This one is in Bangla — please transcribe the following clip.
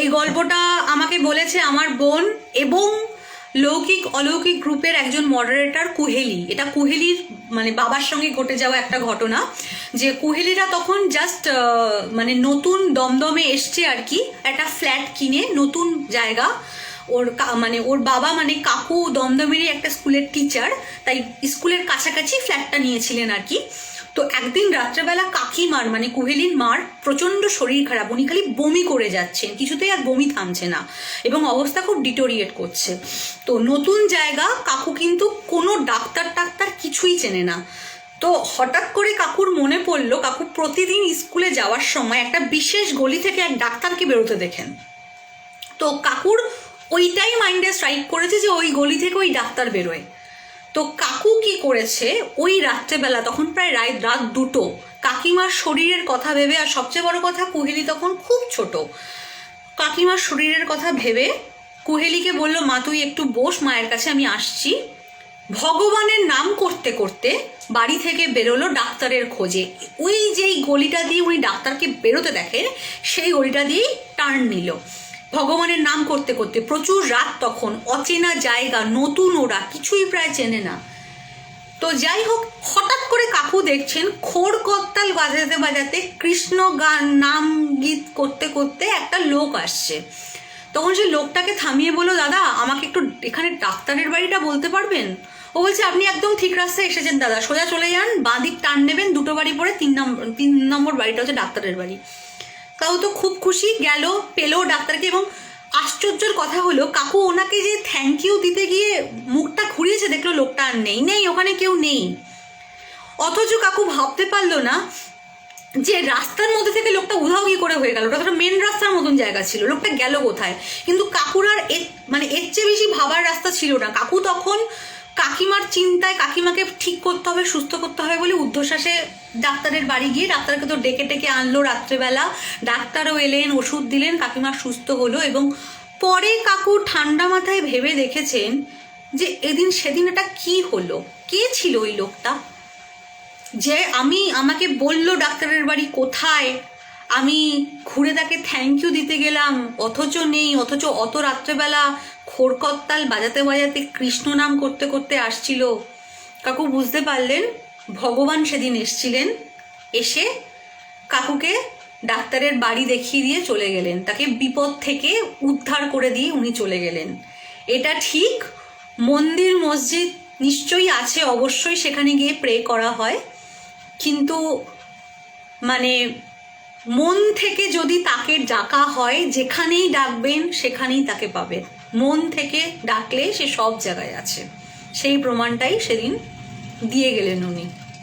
এই গল্পটা আমাকে বলেছে আমার বোন এবং লৌকিক অলৌকিক গ্রুপের একজন মডারেটর কুহেলি। এটা কুহেলির মানে বাবার সঙ্গে ঘটে যাওয়া একটা ঘটনা, যে কুহেলিরা তখন জাস্ট মানে নতুন দমদমে এসছে আর কি, একটা ফ্ল্যাট কিনে নতুন জায়গা। ওর মানে ওর বাবা মানে কাকু দমদমেরই একটা স্কুলের টিচার তাই স্কুলের কাছাকাছি ফ্ল্যাটটা নিয়েছিলেন আর কি। তো একদিন রাত্রেবেলা কাকিমার মানে কুহেলির মার প্রচণ্ড শরীর খারাপ, উনি খালি বমি করে যাচ্ছেন, কিছুতেই আর বমি থামছে না এবং অবস্থা খুব ডিটোরিয়েট করছে। তো নতুন জায়গা, কাকু কিন্তু কোনো ডাক্তার টাক্তার কিছুই চেনে না। তো হঠাৎ করে কাকুর মনে পড়ল, কাকু প্রতিদিন স্কুলে যাওয়ার সময় একটা বিশেষ গলি থেকে এক ডাক্তারকে বেরোতে দেখেন। তো কাকুর ওইটাই মাইন্ডে স্ট্রাইক করেছে যে ওই গলি থেকে ওই ডাক্তার বেরোয়। তো কাকু কি করেছে? ওই রাত্রেবেলা, তখন প্রায় রাত রাত দুটো, কাকিমার শরীরের কথা ভেবে, আর সবচেয়ে বড় কথা, কুহেলি তখন খুব ছোট। কাকিমার শরীরের কথা ভেবে, কুহেলিকে বলল, মা, তুই একটু বস, মায়ের কাছে আমি আসছি। ভগবানের নাম করতে করতে বাড়ি থেকে বেরোলো ডাক্তারের খোঁজে। ওই যেই গলিটা দিয়ে উনি ডাক্তারকে বেরোতে দেখেন, সেই গলিটা দিয়েই টার্ন নিল। ভগবানের নাম করতে করতে প্রচুর রাত তখন, অচেনা জায়গা, নতুন ওরা, কিছুই প্রায় চেনে না। তো যাই হোক, হঠাৎ করে কাকু দেখছেন, খোর করতাল বাজাতে বাজাতে কৃষ্ণ গান, নাম গীত করতে করতে একটা লোক আসছে। তখন সে লোকটাকে থামিয়ে বলল, দাদা, আমাকে একটু এখানে ডাক্তারের বাড়িটা বলতে পারবেন? ও বলছে, আপনি একদম ঠিক রাস্তায় এসেছেন, দাদা। সোজা চলে যান, বাঁ দিক টান নেবেন, দুটো বাড়ি পরে তিন নম্বর তিন নম্বর বাড়িটা হচ্ছে ডাক্তারের বাড়ি। তাও তো খুব খুশি, গেল, পেল ডাক্তারকে এবং আশ্চর্যের কথা হলো, কাকু ওনাকে যে থ্যাংক ইউ দিতে গিয়ে মুখটা ঘুরিয়েছে, দেখল লোকটা আর নেই নেই, ওখানে কেউ নেই। অথচ কাকু ভাবতে পারল না যে রাস্তার মধ্যে থেকে লোকটা উধাও কি করে হয়ে গেল, ওটা তো মেন রাস্তার মতন জায়গা ছিল, লোকটা গেল কোথায়? কিন্তু কাকুর আর মানে এর চেয়ে বেশি ভাবার রাস্তা ছিল না। কাকু তখন কাকিমার চিন্তায় কাকিমাকে ঠিক করতে হবে, সুস্থ করতে হবে বলে ঊর্ধ্বশ্বাসে ডাক্তারের বাড়ি গিয়ে ডাক্তারকে তো ডেকে ডেকে আনলো রাত্রেবেলা। ডাক্তারও এলেন, ওষুধ দিলেন, কাকিমা সুস্থ হলো এবং পরে কাকু ঠান্ডা মাথায় ভেবে দেখেছেন যে এদিন সেদিন এটা কি হলো? কে ছিল ওই লোকটা? যে আমি, আমাকে বলল ডাক্তারের বাড়ি কোথায়? আমি ঘুরে তাকে থ্যাংক ইউ দিতে গেলাম, অথচ নেই, অথচ অত রাত্রেবেলা খোরকত্তাল বাজাতে বাজাতে কৃষ্ণ নাম করতে করতে আসছিল। কাকু বুঝতে পারলেন, ভগবান সেদিন এসছিলেন, এসে কাকুকে ডাক্তারের বাড়ি দেখিয়ে দিয়ে চলে গেলেন। তাকে বিপদ থেকে উদ্ধার করে দিয়ে উনি চলে গেলেন। এটা ঠিক মন্দির, মসজিদ নিশ্চয়ই আছে, অবশ্যই সেখানে গিয়ে প্রে করা হয়। কিন্তু মানে মন থেকে যদি তাকে ডাকা হয়, যেখানেই ডাকবেন সেখানেই তাকে পাবেন। মন থেকে ডাকলে সে সব জায়গায় আছে। সেই প্রমাণটাই সেদিন দিয়ে গেলেন উনি।